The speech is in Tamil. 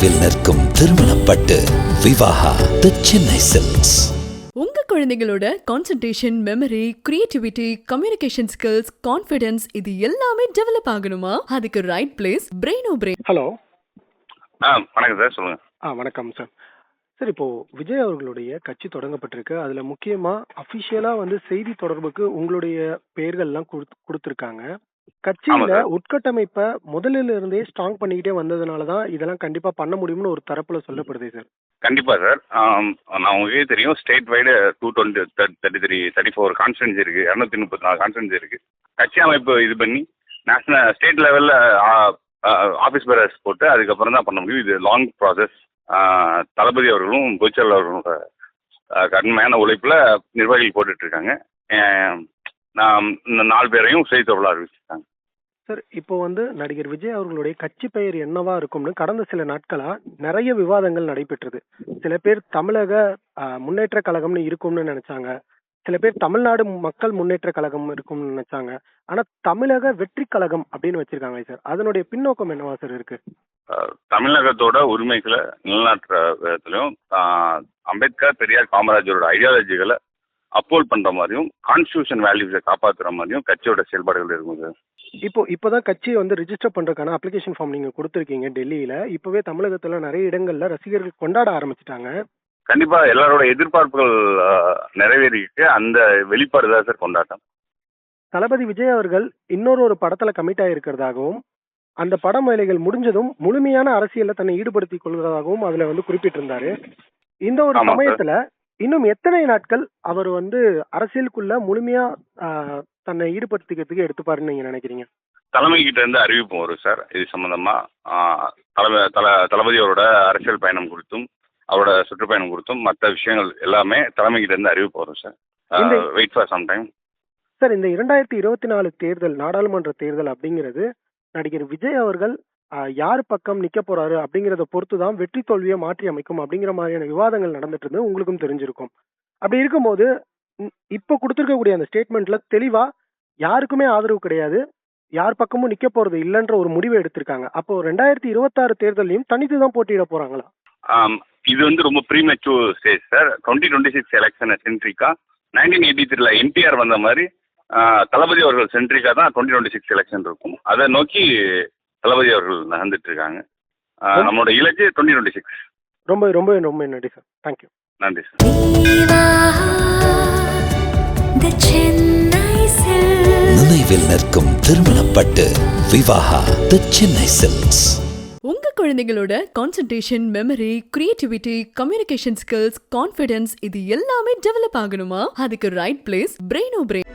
நினைவில் நிற்கும் திருமணப்பட்டு விவாகா தி சென்னை சில்க்ஸ் உங்க குழந்தைகளோட concentration memory creativity communication skills confidence இது எல்லாமே டெவலப் ஆகணுமா? அதுக்கு right place Brainobrain hello ஆ வணக்கம் சார் சொல்லுங்கள் ஆ வணக்கம் சார் சார் இப்போ விஜய் அவர்களுடைய கட்சி தொடங்கப்பட்டிருக்கு. அதுல முக்கியமா அபிஷியலா வந்து செய்தி தொடர்புக்கு உங்களுடைய பெயர்கள்லாம் கொடுத்து- கொடுத்திருக்காங்க. கட்சியில. உட்கட்டமைப்பை முதலில் இருந்தே ஸ்ட்ராங் பண்ணிக்கிட்டே வந்ததுனால தான் இதெல்லாம் கண்டிப்பா பண்ண முடியும்னு ஒரு தரப்புல சொல்லப்படுது சார். கண்டிப்பாக சார். நான் உங்களுக்கே தெரியும் state wide two twenty thirty three thirty four constituency இருக்குது இரநூத்தி முப்பத்தி நாலு கான்ஸ்டன்சி இருக்குது கட்சி அமைப்பு இது பண்ணி நேஷனல் ஸ்டேட் லெவலில் ஆஃபீஸ் பேரர்ஸ் போட்டு அதுக்கப்புறம் தான் பண்ண முடியும். இது லாங் ப்ராசஸ் தளபதி அவர்களும் ஆஹ், கடுமையான உழைப்பில் நிர்வாகிகள் போட்டுட்ருக்காங்க நான் இந்த நாலு பேரையும் செய்தி தொடர்பில் அறிவிச்சிருக்காங்க சார் இப்போ வந்து நடிகர் விஜய் அவர்களுடைய கட்சி பெயர் என்னவா இருக்கும்னு கடந்த சில நாட்களா நிறைய விவாதங்கள் நடைபெற்றது. சில பேர் தமிழக முன்னேற்ற கழகம்னு இருக்கும்னு நினைச்சாங்க. சில பேர் தமிழ்நாடு மக்கள் முன்னேற்ற கழகம் இருக்கும்னு நினைச்சாங்க. ஆனா தமிழக வெற்றி கழகம் அப்படின்னு வச்சிருக்காங்க சார் அதனுடைய பின்னோக்கம் என்னவா சார் இருக்கு? தமிழகத்தோட உரிமைகளை நிலநாட்டுற விதத்திலையும் அம்பேத்கர் பெரியார் காமராஜரோட ஐடியாலஜிகளை அப்போல் பண்ற மாதிரியும் கான்ஸ்டியூஷன் வேல்யூஸை காப்பாத்துற மாதிரியும் கட்சியோட செயல்பாடுகள் இருக்கும் சார். இப்போ இப்போதான் கட்சியை வந்து ரிஜிஸ்டர் பண்றதுக்கான அப்ளிகேஷன் ஃபார்ம் நீங்க கொடுத்துருக்கீங்க டெல்லியில. இப்பவே தமிழகத்துல நிறைய இடங்கள்ல ரசிகர்கள் கொண்டாட ஆரம்பிச்சிட்டாங்க. கண்டிப்பா எல்லாரோட எதிர்பார்ப்புகள் ஆஹ் நிறைவேறிக்கு அந்த வெளிப்பாடு தான் சார் கொண்டாட்டம். தளபதி விஜய் அவர்கள் இன்னொரு ஒரு படத்துல கமிட் ஆயிருக்கிறதாகவும் அந்த படம் வேலைகள் முடிஞ்சதும் முழுமையான அரசியல்ல தன்னை ஈடுபடுத்திக் கொள்வதாகவும் அதுல வந்து குறிப்பிட்டிருந்தாரு. இந்த ஒரு. சமயத்துல இன்னும் எத்தனை நாட்கள் அவர் வந்து அரசியலுக்குள்ள முழுமையா தன்னை ஈடுபடுத்திக்கிறதுக்கு எடுத்துப்பாருன்னு நீங்க நினைக்கிறீங்க? தலைமை கிட்ட இருந்து அறிவிப்பு வரும் சார். இது சம்பந்தமா தலைமை தல தளபதி அவரோட அரசியல் பயணம் குறித்தும் அவரோட சுற்றுப்பயணம் குறித்தும் மற்ற விஷயங்கள் எல்லாமே தலைமை கிட்ட இருந்து அறிவிப்பு வரும் sir. Wait for some time sir இந்த இரண்டாயிரத்தி இருபத்தி நாலு தேர்தல் நாடாளுமன்ற தேர்தல் அப்படிங்கிறது நடிகர் விஜய் அவர்கள் யார் பக்கம் நிக்க போறாரு அப்படிங்கறத பொறுத்து தான் வெற்றி தோல்வியை மாற்றி அமைக்கும் அப்படிங்கிற மாதிரியான விவாதங்கள் நடந்துட்டு இருந்து உங்களுக்கும் தெரிஞ்சிருக்கும். அப்படி இருக்கும்போது இப்ப கொடுத்திருக்கக்கூடிய அந்த ஸ்டேட்மெண்ட்ல தெளிவா யாருக்குமே ஆதரவு கிடையாது. யார் பக்கமும் நிக்க போறது இல்லைன்ற ஒரு முடிவை எடுத்திருக்காங்க. அப்போ ரெண்டாயிரத்தி இருபத்தாறு தேர்தலையும் தனித்து தான் போட்டியிட போறாங்களா? ஆம், இது வந்து ரொம்ப premature stage sir twenty twenty six election சென்ட்ரிக்கா nineteen eighty த்ரீல என்டிஆர் வந்த மாதிரி தளபதி அவர்கள் சென்ட்ரிக்கா தான் டுவெண்ட்டி டுவெண்ட்டி சிக்ஸ் எலெக்ஷன் இருக்கும். அதை நோக்கி தளபதி அவர்கள் நகர்ந்துட்டு இருக்காங்க நம்மளோட இலக்கு டுவெண்ட்டி டுவெண்ட்டி சிக்ஸ் ரொம்ப ரொம்ப ரொம்ப நன்றி சார் தேங்க்யூ நன்றி சார். நினைவில் நிற்கும் திருமணப்பட்டு விவாகா தி சென்னை சில்க்ஸ். உங்க குழந்தைகளோட concentration memory creativity communication skills confidence இது எல்லாமே டெவலப் ஆகணுமா? அதுக்கு ரைட் பிளேஸ் பிரெயினோ பிரெயின்